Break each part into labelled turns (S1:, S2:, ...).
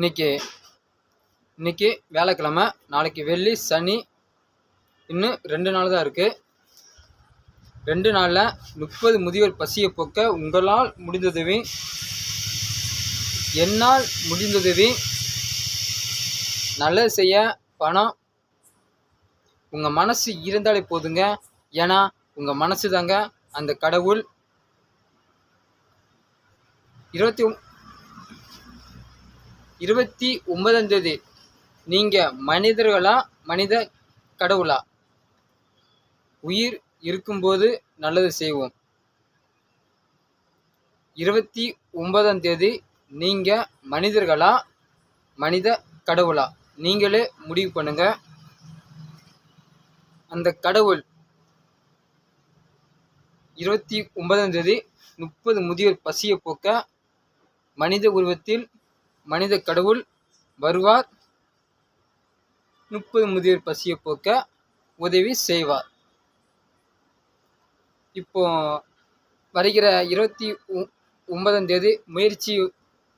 S1: இன்னைக்கு இன்னைக்கு வியாழக்கிழமை நாளைக்கு வெள்ளி சனி இன்னும் ரெண்டு நாள் தான் இருக்குது ரெண்டு நாளில் முப்பது முதியோர் பசியை போக்க உங்களால் முடிந்ததுவே என்னால் முடிந்ததுவே நல்லது செய்ய பணம் உங்கள் மனசு இருந்தாலே போதுங்க. ஏன்னா உங்கள் மனசு தாங்க அந்த கடவுள். இருபத்தி இருபத்தி ஒன்பதாம் தேதி. நீங்கள் மனிதர்களா மனித கடவுளா? உயிர் இருக்கும்போது நல்லது செய்வோம். இருபத்தி ஒன்பதாம் தேதி நீங்கள் மனிதர்களா மனித கடவுளா? நீங்களே முடிவு பண்ணுங்க. அந்த கடவுள் இருபத்தி ஒன்பதாம் தேதி முப்பது முதியோர் பசியை போக்க மனித உருவத்தில் மனித கடவுள் வருவார். முப்பது முதியோர் பசியை போக்க உதவி செய்வார். இப்போ வருகிற இருபத்தி ஒ- ஒன்பதாம் தேதி முயற்சி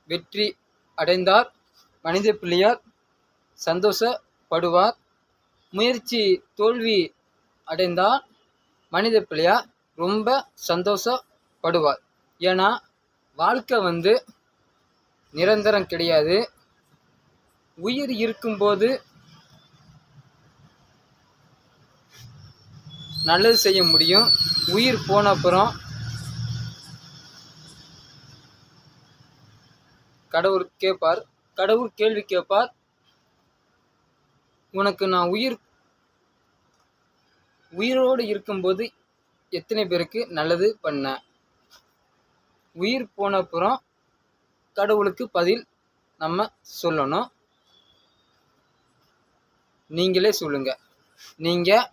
S1: வெற்றி அடைந்தார். மனித பிள்ளையார் சந்தோஷப்படுவார். முயற்சி தோல்வி அடைந்தால் மனித பிள்ளையார் ரொம்ப சந்தோஷப்படுவார். ஏன்னா வாழ்க்கை வந்து நிரந்தரம் கிடையாது. உயிர் இருக்கும்போது நல்லது செய்ய முடியும். உயிர் போன அப்புறம் கடவுள் கேட்பார் கடவுள் கேள்வி கேட்பார் உனக்கு நான் உயிர் உயிரோடு இருக்கும்போது எத்தனை பேருக்கு நல்லது பண்ண? உயிர் போன அப்புறம் கடவுளுக்கு பதில் நம்ம சொல்லணும். நீங்களே சொல்லுங்க. நீங்க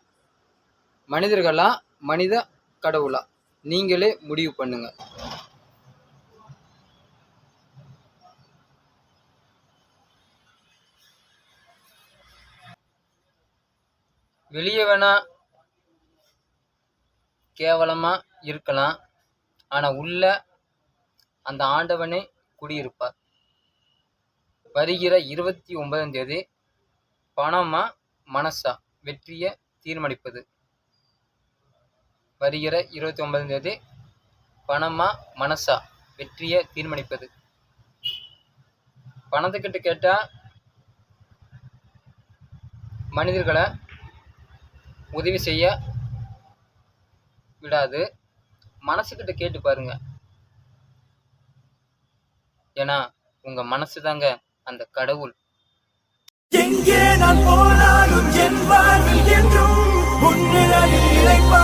S1: மனிதர்களா மனித கடவுளா? நீங்களே முடிவு பண்ணுங்க. வெளியே வேணா கேவலமா இருக்கலாம். ஆனா உள்ள அந்த ஆண்டவனே குடியிருப்பார் வருகிற இருபத்தி ஒன்பதாம் தேதி பணமா மனசா? வெற்றியை தீர்மானிப்பது. வருகிற இருபத்தி ஒன்பதாம் தேதி பணமா மனசா? வெற்றியை தீர்மானிப்பது. பணத்துக்கிட்ட கேட்டா மனிதர்களை உதவி செய்ய விடாது. மனசுக்கிட்ட கேட்டு பாருங்க. ஏன்னா உங்க மனசு தாங்க அந்த கடவுள்.
S2: எங்கே நான் போனாலும் என் வாழ்வில் என்றும் உன்னிலையில் இழைப்பா